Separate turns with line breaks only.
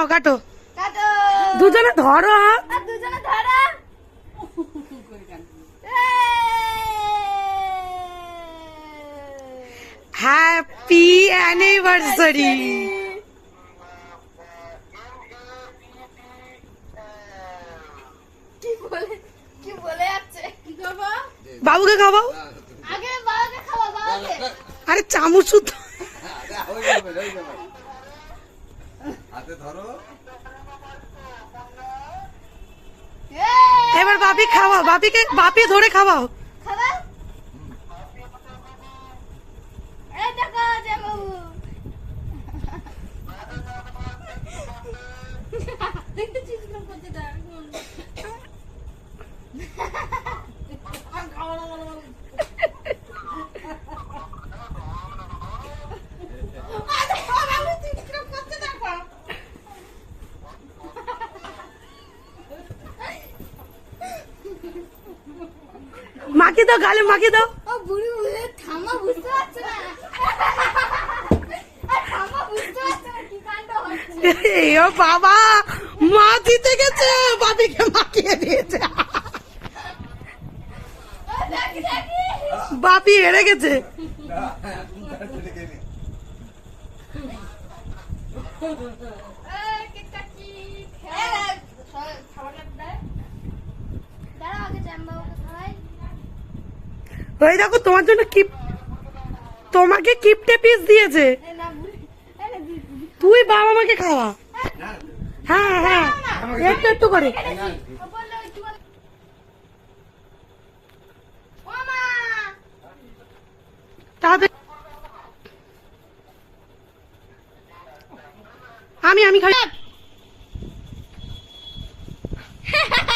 নাও কাটো।
কাটো।
দুজনে ধরো
দুজনে ধরো।
হ্যাপি অ্যানিভার্সারি
কি বলে কি বলে যাচ্ছে? কি করব?
বাবুকে খাওয়াও।
আগে বাবাকে খাওয়া
আরে চামচ শুদ্ধ
হয়ে যাবে হয়ে যাবে হাতে ধরো।
এই,
এবার বাপি খাওয়াও বাপিকে বাপি ধরে খাওয়াও।
দেখো না
মাখি দাও গালে মাখি দাও
ও বুড়ি বুড়ি থামা বুঝতে পারছে না আর থামা বুঝতে পারছে না কি কাণ্ড হচ্ছে
এই ও বাবা মা জিতে গেছে বাপিকে মাখিয়ে দিয়েছে বাপি হেরে গেছে
এই
ওই দেখো তোমার জন্য কিপ তোমাকে কিপটে পিস দিয়েছে। তুই বাবা মাকে খাওয়া। হ্যাঁ হ্যাঁ একটু করে। আমি আমি খাই হ্যাঁ, হ্যাঁ।